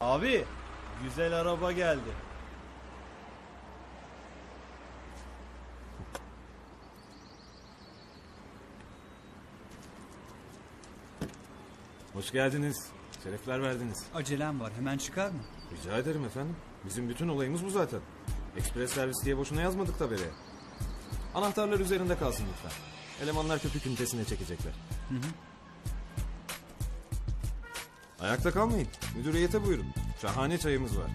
Abi güzel araba geldi. Hoş geldiniz. Şerefler verdiniz. Acelem var hemen çıkar mı? Rica ederim efendim. Bizim bütün olayımız bu zaten. Ekspres servis diye boşuna yazmadık tabelaya. Anahtarlar üzerinde kalsın lütfen. Elemanlar köpük ünitesine çekecekler. Ayakta kalmayın. Müdüriyete buyurun. Şahane çayımız var.